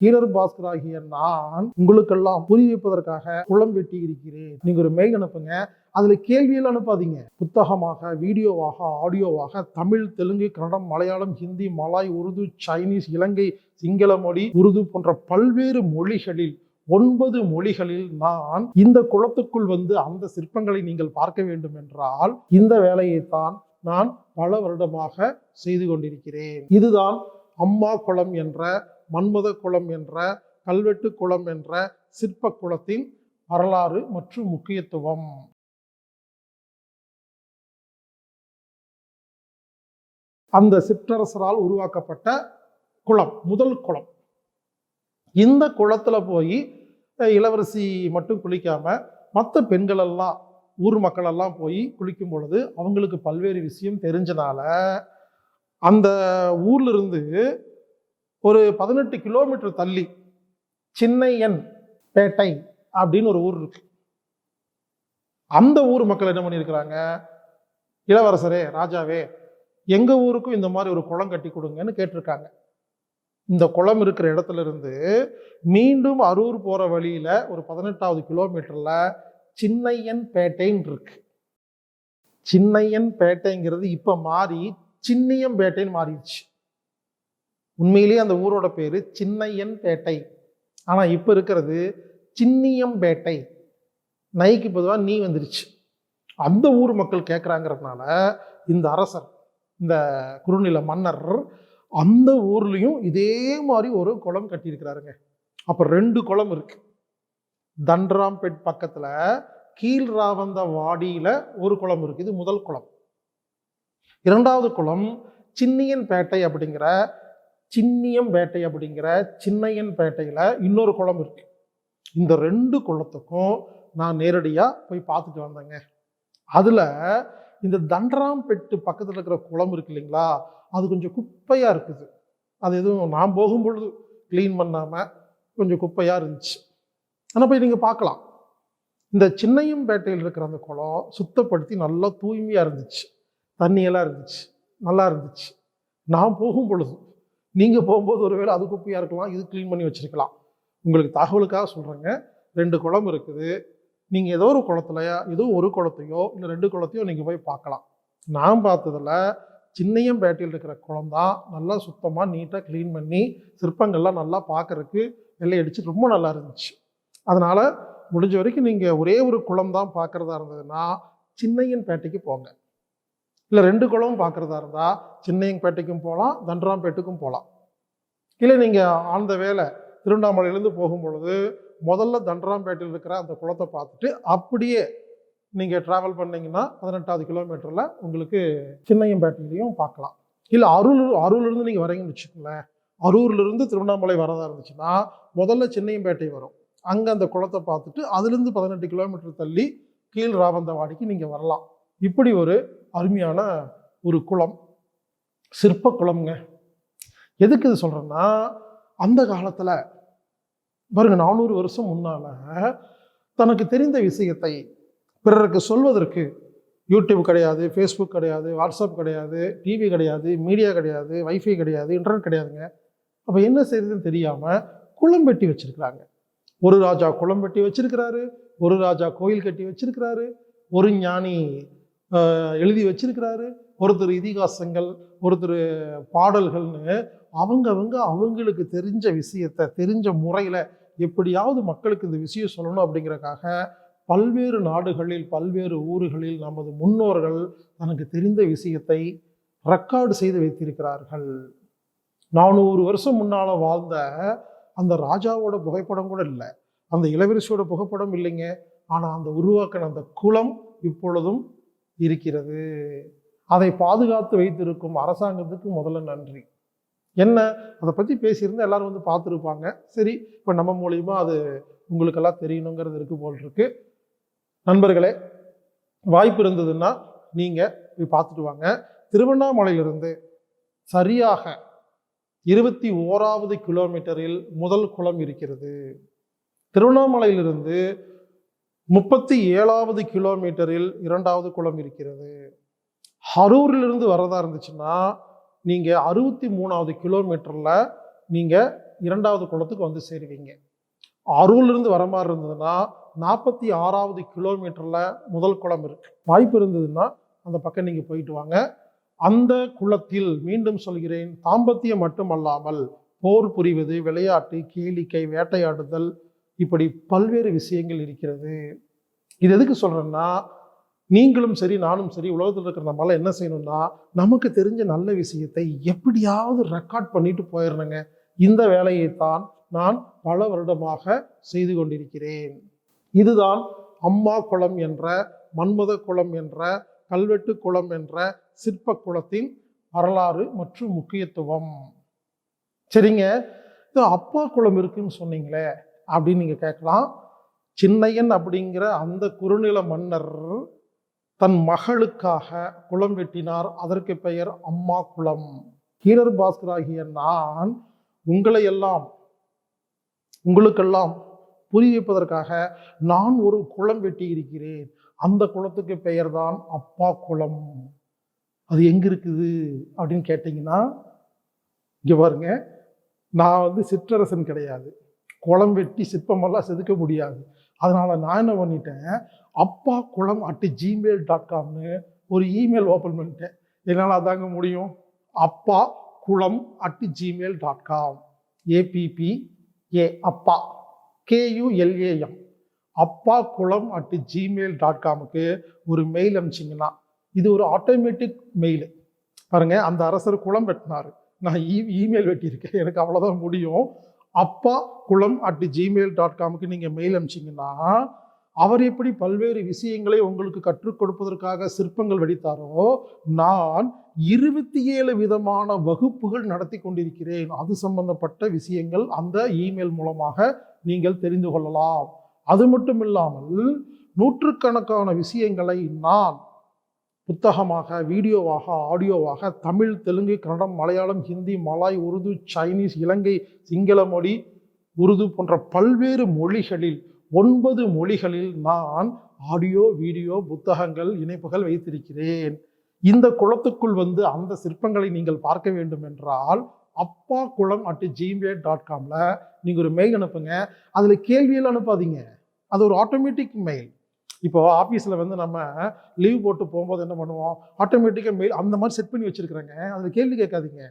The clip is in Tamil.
கீரர் பாஸ்கர் ஆகிய நான் உங்களுக்கெல்லாம் புரிய வைப்பதற்காக குளம் வெட்டி இருக்கிறேன். நீங்க ஒரு மெயில் அனுப்புங்க. அதுல கேள்வியெல்லாம் அனுப்பாதீங்க. புத்தகமாக வீடியோவாக ஆடியோவாக தமிழ் தெலுங்கு கன்னடம் மலையாளம் ஹிந்தி மலாய் உருது சைனீஸ் இலங்கை சிங்கள மொழி உருது போன்ற பல்வேறு மொழிகளில் ஒன்பது மொழிகளில் நான் இந்த குளத்துக்குள் வந்து அந்த சிற்பங்களை நீங்கள் பார்க்க வேண்டும் என்றால் இந்த வேலையைத்தான் நான் பல வருடமாக செய்து கொண்டிருக்கிறேன். இதுதான் அம்மா குளம் என்ற மன்மத குளம் என்ற கல்வெட்டு குளம் என்ற சிற்ப குளத்தின் வரலாறு மற்றும் முக்கியத்துவம். அந்த சிற்றரசரால் உருவாக்கப்பட்ட குளம் முதல் குளம். இந்த குளத்துல போய் இளவரசி மட்டும் குளிக்காம மற்ற பெண்கள் எல்லாம் ஊர் மக்கள் எல்லாம் போய் குளிக்கும் பொழுது அவங்களுக்கு பல்வேறு விஷயம் தெரிஞ்சனால அந்த ஊர்ல இருந்து ஒரு பதினெட்டு கிலோமீட்டர் தள்ளி சின்னையன் பேட்டை அப்படின்னு ஒரு ஊர் இருக்கு. அந்த ஊர் மக்கள் என்ன பண்ணியிருக்கிறாங்க? இளவரசரே ராஜாவே எங்கள் ஊருக்கும் இந்த மாதிரி ஒரு குளம் கட்டி கொடுங்கன்னு கேட்டிருக்காங்க. இந்த குளம் இருக்கிற இடத்துல இருந்து மீண்டும் அரூர் போகிற வழியில் ஒரு பதினெட்டாவது கிலோமீட்டரில் சின்னையன் பேட்டைன்னு இருக்கு. சின்னையன் பேட்டைங்கிறது இப்போ மாறி சின்னியம் பேட்டைன்னு மாறிடுச்சு. உண்மையிலேயே அந்த ஊரோட பேர் சின்னையன் பேட்டை. ஆனால் இப்போ இருக்கிறது சின்னியம் பேட்டை. நைக்கு பொதுவாக நீ வந்துருச்சு. அந்த ஊர் மக்கள் கேட்குறாங்கிறதுனால இந்த அரசர் இந்த குறுநில மன்னர் அந்த ஊர்லேயும் இதே மாதிரி ஒரு குளம் கட்டியிருக்கிறாருங்க. அப்போ ரெண்டு குளம் இருக்குது தண்டராம்பேட் பக்கத்தில் கீழ் ராவந்த ஒரு குளம் இருக்குது இது முதல் குளம். இரண்டாவது குளம் சின்னியன் பேட்டை அப்படிங்கிற சின்னியம் பேட்டை அப்படிங்கிற சின்னையன் பேட்டையில் இன்னொரு குளம் இருக்குது இந்த ரெண்டு குளத்துக்கும் நான் நேரடியாக போய் பார்த்துட்டு வந்தேங்க. அதில் இந்த தண்டராம்பெட்டு பக்கத்தில் இருக்கிற குளம் இருக்கு இல்லைங்களா அது கொஞ்சம் குப்பையாக இருக்குது. அது எதுவும் நான் போகும்பொழுது க்ளீன் பண்ணாமல் கொஞ்சம் குப்பையாக இருந்துச்சு. ஆனால் போய் நீங்கள் பார்க்கலாம். இந்த சின்னையம்பேட்டையில் இருக்கிற அந்த குளம் சுத்தப்படுத்தி நல்லா தூய்மையாக இருந்துச்சு. தண்ணியெல்லாம் இருந்துச்சு. நல்லா இருந்துச்சு. நான் போகும் பொழுது நீங்கள் போகும்போது ஒருவேளை அது குப்பையாக இருக்கலாம் இது க்ளீன் பண்ணி வச்சுருக்கலாம். உங்களுக்கு தகவலுக்காக சொல்கிறேங்க ரெண்டு குளம் இருக்குது. நீங்கள் ஏதோ ஒரு குளத்துலையா ஏதோ ஒரு குளத்தையோ இல்லை ரெண்டு குளத்தையோ நீங்கள் போய் பார்க்கலாம். நான் பார்த்ததுல சின்னையம்பேட்டையில் இருக்கிற குளம் தான் நல்லா சுத்தமாக நீட்டாக க்ளீன் பண்ணி சிற்பங்கள்லாம் நல்லா பார்க்குறக்கு வெள்ளை அடித்து ரொம்ப நல்லா இருந்துச்சு. அதனால் முடிஞ்ச வரைக்கும் நீங்கள் ஒரே ஒரு குளம் தான் பார்க்குறதா இருந்ததுன்னா சின்னையன்பேட்டைக்கு போங்க. இல்லை ரெண்டு குளமும் பார்க்குறதா இருந்தால் சின்னையம்பேட்டைக்கும் போகலாம் தண்டராம்பேட்டுக்கும் போகலாம் இல்லை நீங்கள் ஆழ்ந்த வேலை திருவண்ணாமலையிலேருந்து போகும் பொழுது முதல்ல தண்டராம்பேட்டையில் இருக்கிற அந்த குளத்தை பார்த்துட்டு அப்படியே நீங்கள் ட்ராவல் பண்ணிங்கன்னா பதினெட்டாவது கிலோமீட்டரில் உங்களுக்கு சின்னையம்பேட்டையிலையும் பார்க்கலாம். இல்லை அரூர் அரூர்லேருந்து நீங்கள் வரீங்கன்னு வச்சுக்கோங்களேன். அரூர்லேருந்து திருவண்ணாமலை வரதா இருந்துச்சுன்னா முதல்ல சின்னையம்பேட்டை வரும். அங்கே அந்த குளத்தை பார்த்துட்டு அதுலேருந்து பதினெட்டு கிலோமீட்டர் தள்ளி கீழ் ராவந்தவாடிக்கு நீங்கள் வரலாம். இப்படி ஒரு அருமையான ஒரு குளம் சிற்ப குளம்ங்க. எதுக்கு இது சொல்கிறேன்னா அந்த காலத்தில் பாருங்க நானூறு வருஷம் முன்னால் தனக்கு தெரிந்த விஷயத்தை பிறருக்கு சொல்வதற்கு யூடியூப் கிடையாது ஃபேஸ்புக் கிடையாது வாட்ஸ்அப் கிடையாது டிவி கிடையாது மீடியா கிடையாது வைஃபை கிடையாது இன்டர்நெட் கிடையாதுங்க. அப்போ என்ன செய்யுதுன்னு தெரியாமல் குளம் வெட்டி வச்சுருக்கிறாங்க. ஒரு ராஜா குளம் வெட்டி வச்சிருக்கிறாரு ஒரு ராஜா கோயில் கட்டி வச்சிருக்கிறாரு ஒரு ஞானி எழுதி வச்சிருக்கிறாரு. ஒருத்தர் இதிகாசங்கள் ஒருத்தர் பாடல்கள்னு அவங்கவங்க அவங்களுக்கு தெரிஞ்ச விஷயத்த தெரிஞ்ச முறையில் எப்படியாவது மக்களுக்கு இந்த விஷயம் சொல்லணும் அப்படிங்கிறக்காக பல்வேறு நாடுகளில் பல்வேறு ஊர்களில் நமது முன்னோர்கள் தனக்கு தெரிந்த விஷயத்தை ரெக்கார்டு செய்து வைத்திருக்கிறார்கள். நானூறு வருஷம் முன்னால் வாழ்ந்த அந்த ராஜாவோட புகைப்படம் கூட இல்லை. அந்த இளவரசியோட புகைப்படம் இல்லைங்க. ஆனால் அந்த உருவாக்கின அந்த குளம் இப்பொழுதும் இருக்கிறது. அதை பாதுகாத்து வைத்திருக்கும் அரசாங்கத்துக்கு முதல்ல நன்றி. என்ன? அதை பற்றி பேசியிருந்தால் எல்லாரும் வந்து பார்த்துருப்பாங்க. சரி இப்போ நம்ம மூலியமா அது உங்களுக்கெல்லாம் தெரியணுங்கிறது இருக்கு போல் இருக்கு நண்பர்களே வாய்ப்பு இருந்ததுன்னா நீங்கள் போய் பார்த்துட்டு வாங்க. திருவண்ணாமலையிலிருந்து சரியாக இருபத்தி ஓராவது கிலோமீட்டரில் முதல் குளம் இருக்கிறது. திருவண்ணாமலையிலிருந்து முப்பத்தி ஏழாவது கிலோமீட்டரில் இரண்டாவது குளம் இருக்கிறது. அரூரிலிருந்து வரதா இருந்துச்சுன்னா நீங்கள் அறுபத்தி மூணாவது கிலோமீட்டரில் நீங்கள் இரண்டாவது குளத்துக்கு வந்து சேருவீங்க. அரூர்லேருந்து வர மாதிரி இருந்ததுன்னா நாற்பத்தி ஆறாவது கிலோமீட்டரில் முதல் குளம் இருக்கு. வாய்ப்பு இருந்ததுன்னா அந்த பக்கம் நீங்கள் போயிட்டு வாங்க. அந்த குளத்தில் மீண்டும் சொல்கிறேன் தாம்பத்தியம் மட்டுமல்லாமல் போர் புரிவது விளையாட்டு கேளிக்கை வேட்டையாடுதல் இப்படி பல்வேறு விஷயங்கள் இருக்கிறது. இது எதுக்கு சொல்கிறேன்னா நீங்களும் சரி நானும் சரி உலகத்தில் இருக்கிற நம்மளால் என்ன செய்யணும்னா நமக்கு தெரிஞ்ச நல்ல விஷயத்தை எப்படியாவது ரெக்கார்ட் பண்ணிட்டு போயிடணுங்க இந்த வேலையைத்தான் நான் பல வருடமாக செய்து கொண்டிருக்கிறேன். இதுதான் அம்மா குளம் என்ற மன்மத குளம் என்ற கல்வெட்டு குளம் என்ற சிற்ப குளத்தின் வரலாறு மற்றும் முக்கியத்துவம். சரிங்க? இது அப்பா குளம் இருக்குன்னு சொன்னீங்களே அப்படின்னு நீங்கள் கேட்கலாம். சின்னையன் அப்படிங்கிற அந்த குறுநில மன்னர் தன் மகளுக்காக குளம் வெட்டினார். அதற்கு பெயர் அம்மா குளம். ஹீரர் பாஸ்கராகிய நான் உங்களை எல்லாம் உங்களுக்கெல்லாம் புரிய வைப்பதற்காக நான் ஒரு குளம் வெட்டி இருக்கிறேன். அந்த குளத்துக்கு பெயர்தான் அப்பா குளம். அது எங்க இருக்குது அப்படின்னு கேட்டிங்கன்னா இங்க பாருங்க நான் வந்து சிற்றரசன் கிடையாது. குளம் வெட்டி சிற்பமெல்லாம் செதுக்க முடியாது. அதனால் நான் என்ன பண்ணிட்டேன் அப்பா குளம் அட் ஜிமெயில் டாட் காம்னு ஒரு இமெயில் ஓப்பன் பண்ணிட்டேன். என்னால் அதாங்க முடியும்? Appa Kulam at Gmail dot com A P P A Appa. K U L A M Appa குளம் அட் ஜிமெயில் டாட் காமுக்கு ஒரு மெயில் அனுப்பிச்சிங்கன்னா இது ஒரு ஆட்டோமேட்டிக் மெயில் பாருங்கள் அந்த அரசர் குளம் வெட்டினாரு. நான் e-, இ இமெயில் வெட்டியிருக்கேன். எனக்கு அவ்வளோதான் முடியும். அப்பா குளம் அட் ஜிமெயில் டாட் காமுக்கு நீங்கள் மெயில் அனுப்பிச்சிங்கன்னா அவர் எப்படி பல்வேறு விஷயங்களை உங்களுக்கு கற்றுக் கொடுப்பதற்காக சிற்பங்கள் வெடித்தாரோ நான் இருபத்தி ஏழு விதமான வகுப்புகள் நடத்தி கொண்டிருக்கிறேன். அது சம்பந்தப்பட்ட விஷயங்கள் அந்த இமெயில் மூலமாக நீங்கள் தெரிந்து கொள்ளலாம். அது மட்டும் இல்லாமல் நூற்றுக்கணக்கான விஷயங்களை நான் புத்தகமாக வீடியோவாக ஆடியோவாக தமிழ் தெலுங்கு கன்னடம் மலையாளம் ஹிந்தி மலாய் உருது சைனீஸ் இலங்கை சிங்கள மொழி உருது போன்ற பல்வேறு மொழிகளில் ஒன்பது மொழிகளில் நான் ஆடியோ வீடியோ புத்தகங்கள் இணைப்புகள் வைத்திருக்கிறேன். இந்த குளத்துக்குள் வந்து அந்த சிற்பங்களை நீங்கள் பார்க்க வேண்டும் என்றால் அப்பா குளம் அட் ஜிமெயில் டாட் காமில் நீங்கள் ஒரு மெயில் அனுப்புங்க. அதில் கேள்வியில் அனுப்பாதீங்க. அது ஒரு ஆட்டோமேட்டிக் மெயில் இப்போ ஆஃபீஸில் வந்து நம்ம லீவ் போட்டு போகும்போது என்ன பண்ணுவோம்? ஆட்டோமேட்டிக்காக மெயில் அந்த மாதிரி செட் பண்ணி வச்சுருக்குறேங்க. அதில் கேள்வி கேட்காதீங்க.